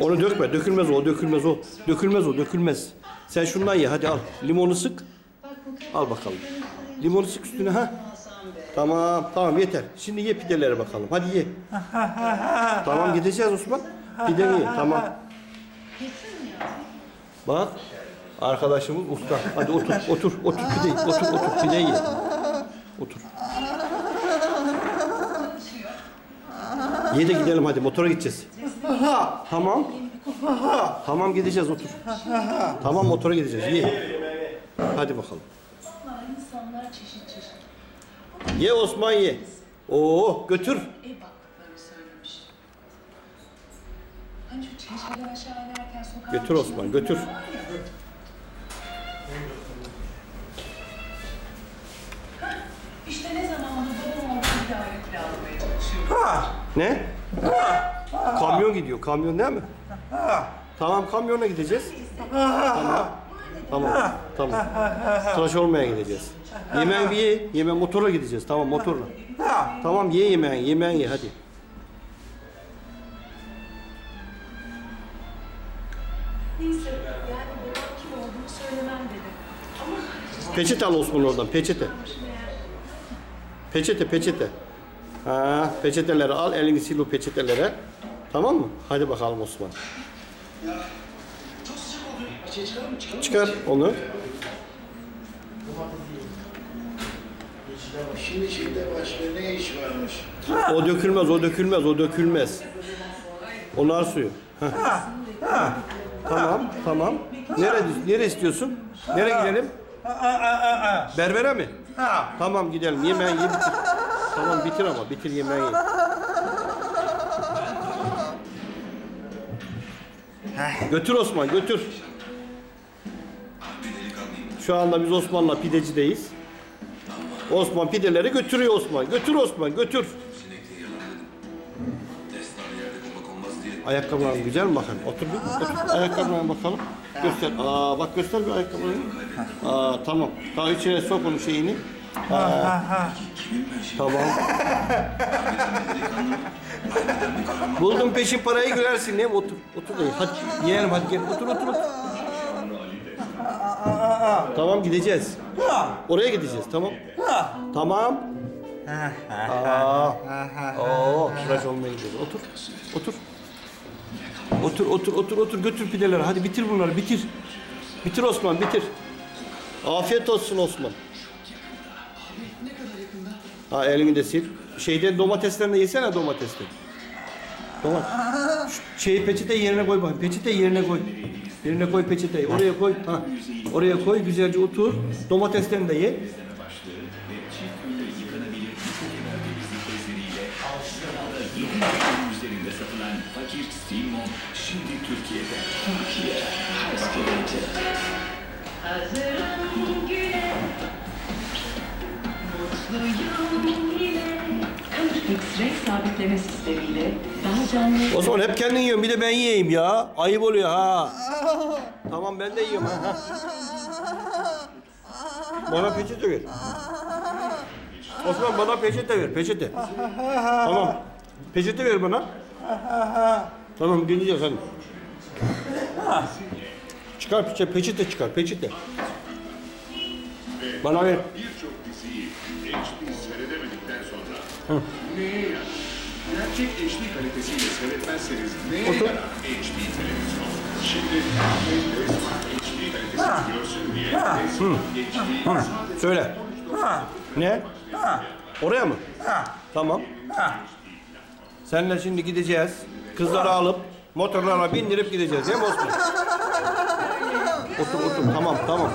Onu dökme. Dökülmez o. Dökülmez o. Dökülmez o. Dökülmez. Sen şundan ye. Hadi al. Limonu sık. Al bakalım. Limonu sık üstüne ha. Tamam. Tamam yeter. Şimdi ye pideleri bakalım. Hadi ye. tamam gideceğiz Osman. Pideni ye. Tamam. Bak. Arkadaşımız usta. Hadi otur. Otur. Otur pideyi. Otur. Otur. Pideyi ye. Otur. Ye de gidelim hadi motora gideceğiz. Tamam. Tamam gideceğiz otur. Tamam motora gideceğiz. Ye. Hadi bakalım. İnsanlar çeşit çeşit. Ye Osman ye. Oo götür. Ev baktıklarını söylemiş. Hani şu çeşmeler aşağı inerken sokağa... Götür Osman, götür. İşte ne zamandır babam oradan bir daire kiralamaya çalışıyor. Ne? Kamyon gidiyor. Kamyon değil mi? Tamam kamyona gideceğiz. Tamam. Tamam. Tamam. Tıraş olmaya gideceğiz. Yemeği bir ye. Yemeği motorla gideceğiz. Tamam motorla. Tamam ye yemeği. Yemeği ye hadi. Neyse yani babam kim olduğunu söylemem dedi. Ama Peçete al Osman oradan. Peçete. Peçete peçete. Ha, peçeteleri al. Elini sil o peçetelere. Tamam mı? Hadi bakalım Osman. Çıkar onu. Şimdi şeyde başka ne iş varmış? O dökülmez, o dökülmez, o dökülmez. O nar suyu. Heh. Tamam, tamam. Nereye, nereye istiyorsun? Nereye gidelim? Berbere mi? Tamam gidelim. Yemeği ye bitir. Tamam bitir ama bitir yemeği ye. Götür Osman götür. Şu anda biz Osman'la pidecideyiz. Osman pideleri götürüyor Osman. Götür Osman götür. Ayakkabıların güzel mi bakın? Otur bir, otur. Ayakkabılarına bakalım. Göster. Aa, bak göster bir ayakkabılarını. Aa, tamam. Daha içine sok onun şeyini. Aa, tamam. Buldum peşin parayı gülersin. Ne? Otur. Otur da. Hadi yiyelim hadi gel. Otur otur otur. Tamam gideceğiz. Oraya gideceğiz tamam. Tamam. Aa. Oo, tıraş olmaya gidiyoruz. Otur. Otur. Otur otur otur otur götür pideleri. Hadi bitir bunları bitir. Bitir Osman bitir. Afiyet olsun Osman. Ha elini de sil. Şeyden domateslerini de yesene domatesleri. Domat. Şu şeyi peçete yerine koy bakayım. Peçete yerine koy. Yerine koy peçeteyi. Oraya koy. Ha. Oraya koy güzelce otur. Domateslerini de ye. Hazırım güle Mutluyum yine X-ray sabitleme sistemiyle daha canlı... O zaman hep kendin yiyorsun. Bir de ben yiyeyim ya. Ayıp oluyor ha. Tamam ben de yiyorum ha. Bana peçete ver. Osman bana peçete ver. Peçete. Tamam. Peçete ver bana. Tamam deneyeceğiz hadi. Çıkar peçete, peçete çıkar, peçete. Bana ver. Birçok diziyi HD seyredemedikten sonra neye yarar? Gerçek HD kalitesiyle seyretmezseniz neye yarar HD televizyon? Şimdi herkes Smart HD kalitesini görsün diye Smart HD sadece Söyle. Ne? Oraya mı? Tamam. Seninle şimdi gideceğiz. Kızları alıp motorlara bindirip gideceğiz değil mi Osman? Otur otur tamam tamam.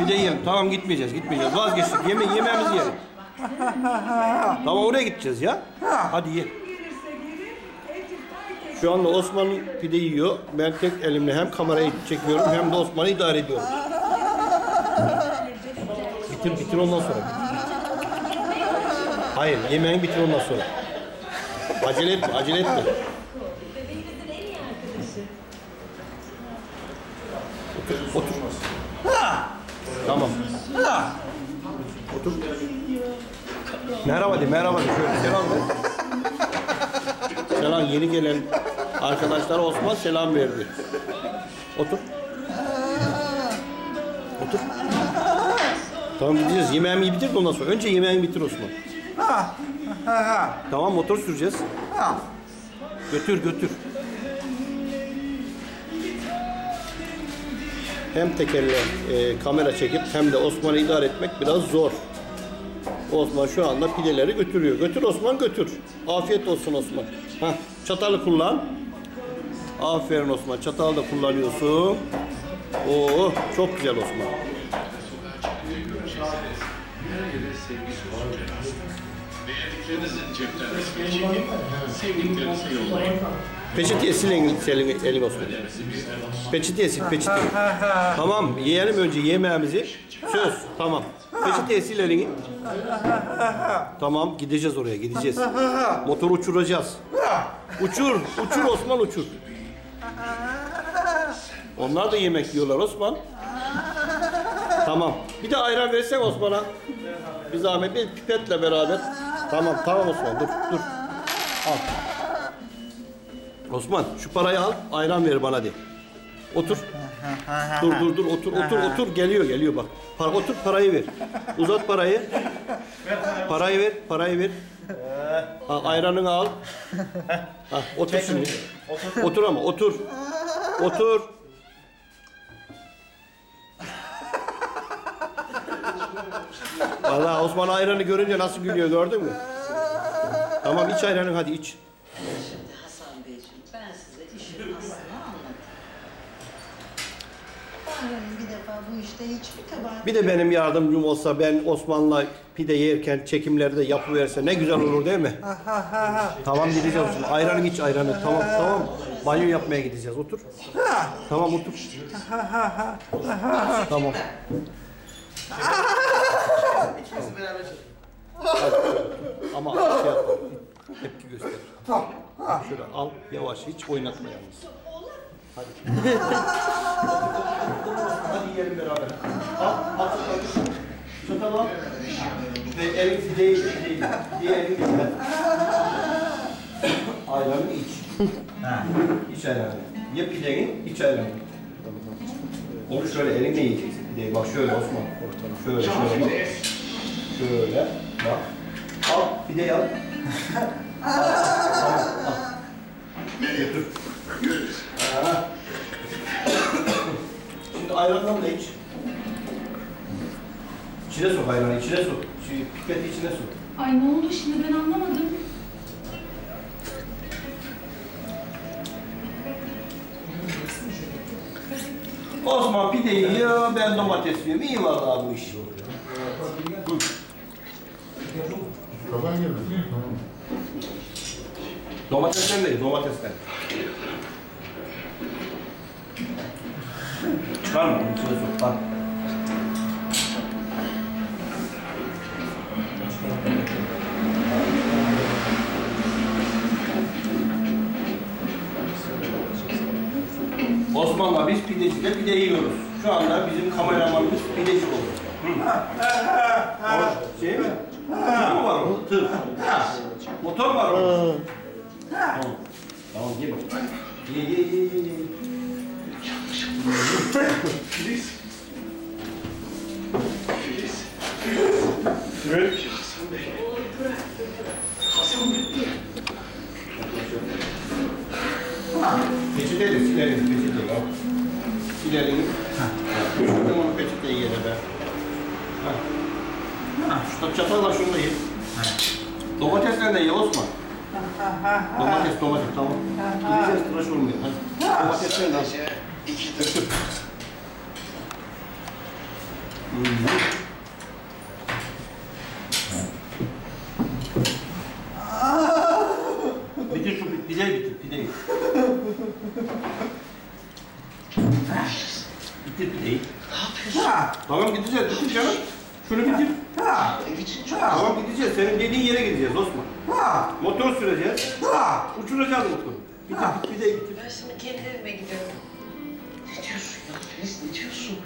Bir de yiyelim. Tamam gitmeyeceğiz gitmeyeceğiz. Vazgeçtik. Yeme yemeğimizi yiyelim. Tamam oraya gideceğiz ya. Hadi ye. Şu anda Osman pide yiyor. Ben tek elimle hem kamerayı çekiyorum hem de Osman'ı idare ediyorum. Bitir bitir ondan sonra. Hayır yemeğini bitir ondan sonra. Acele etme acele etme. Bebeğinizin en iyi arkadaşı Otur otur. Tamam. Otur. Merhaba de merhaba de şöyle selam ver. Selam yeni gelen Arkadaşlar Osman selam verdi. Otur. Otur. Tamam gideceğiz. Yemeğimi bitir de ondan sonra. Önce yemeğini bitir Osman. Tamam motor süreceğiz. Götür götür. Hem tekerle e, kamera çekip hem de Osman'ı idare etmek biraz zor. Osman şu anda pideleri götürüyor. Götür Osman götür. Afiyet olsun Osman. Hah, çatalı kullan. Aferin Osman. Çatalı da kullanıyorsun. Oo, çok güzel Osman. Beğendiklerinizin cepten resmini yollayın. Peçeteye sil elini, elini, Osman. Peçeteye sil, peçeteye. tamam, yiyelim önce yemeğimizi. Söz, tamam. Peçeteye sil elini. Tamam, gideceğiz oraya, gideceğiz. Motoru uçuracağız. Uçur, uçur Osman uçur. Onlar da yemek yiyorlar Osman. Tamam. Bir de ayran versen Osman'a. Bir zahmet bir pipetle beraber. Tamam, tamam Osman dur, dur. Al. Osman şu parayı al, ayran ver bana de. Otur. Dur dur dur otur otur otur geliyor geliyor bak. Para, otur parayı ver. Uzat parayı. Parayı ver, parayı ver. Ha, ayranını al. Ha, otur şimdi. Otur ama otur. Otur. Vallahi Osman ayranı görünce nasıl gülüyor gördün mü? Tamam iç ayranı hadi iç. Bu işte hiçbir kabahat Bir de benim yardımcım olsa ben Osman'la pide yerken çekimlerde yapıverse ne güzel olur değil mi? tamam gideceğiz. Ayranı iç ayranı. Tamam tamam. Banyo yapmaya gideceğiz. Otur. Tamam otur. tamam. Hadi. Ama şey yapma. Tepki göster. Şöyle al yavaş hiç oynatma yalnız. Hadi. Yiyelim beraber. Al, al çatalı. Çatalı al. Ve elin fideyi, fideyi, fideyi elin içine. Ayranı iç. İç ayranı. Ye pideni, iç ayranı. Onu şöyle elinle yiyeceksin pideyi. Bak şöyle Osman. Şöyle, şöyle. Şöyle. Bak. Al, pideyi al. al. Tamam, al. Götür. Ha. Ayrandan da iç. İçine sok ayranı, içine sok. Şu pipeti içine sok. Ay ne oldu şimdi ben anlamadım. Osman pideyi yiyor, ben domates yiyorum. İyi vallahi bu iş. Domatesler ne? Domatesler. Çıkar mı? Onun içine sok. Bak. Osman'la biz pidecide pide yiyoruz. Şu anda bizim kameramanımız pideci oldu. O şey mi? Tır mı var orada? Tır. Motor var orada. Tamam. Tamam ye bak. Ye ye ye ye. ye. Filiz. Filiz. Evet. Hasan Bey. Hasan Bey. Peçeteyle silelim peçeteyle. al. Silelim. Şuradan onu peçeteyi yere be. Ha. Şu çatalla şunu da ye. Domatesle de ye Osman. Domates domates tamam. Gideceğiz tıraş olmuyor. Hadi. Domatesle de al. İki de Götür. Bitir şu pideyi bitir pideyi. bitir pideyi. Tamam gideceğiz bitir canım. Şunu bitir. Tamam gideceğiz. Senin dediğin yere gideceğiz Osman. Motor süreceğiz. Uçuracağız motoru. Bitir pideyi bitir. Ben şimdi kendi evime gidiyorum. Ne diyorsun ya Filiz ne diyorsun?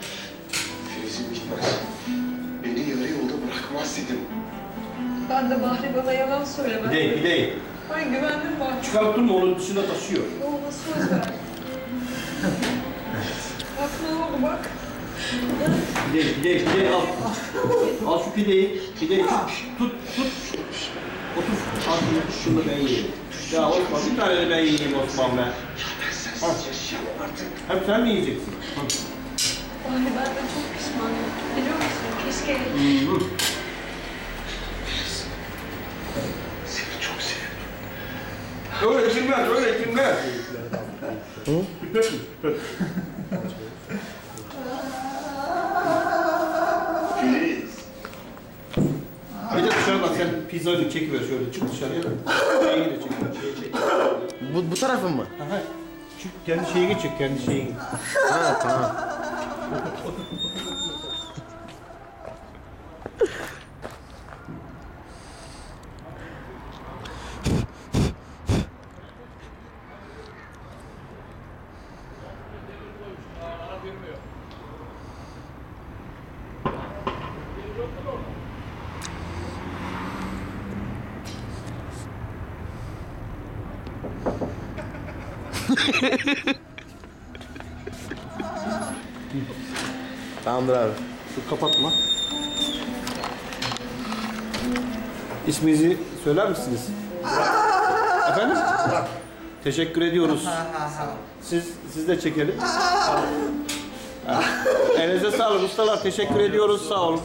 Filiz'im gitmez. Beni yarı yolda bırakmaz dedim. Ben de Bahri bana yalan söylemedi. Pideyi pideyi. Ay güvendim bak. Çıkarıp durma onu dışına taşıyor. Oğlum söz ver. bak ne oldu bak. Pide, pide, pide al. Al şu pideyi. Pideyi tut, tut. Otur. Al şunu, ben yiyeyim. Ya Osman bir tane de ben yiyeyim Osman be. Al. Hep sen mi yiyeceksin? Al. Ay ben de çok pişmanım. Biliyor musun? Keşke Hı. Öyle içilmez, öyle içilmez. Pipet mi? Pipet. Filiz. Bir de dışarıdan sen pizzayı çekiver şöyle çık dışarıya da. Şeyi de çek. Şeyi çek. Bu, bu tarafın mı? Aha. Çık kendi şeyini çek, kendi şeyini. Ha tamam. Tamamdır abi. Dur kapatma. İsminizi söyler misiniz? Efendim? Teşekkür ediyoruz. Siz siz de çekelim. Elinize sağlık ustalar. Teşekkür ediyoruz. Sağ olun.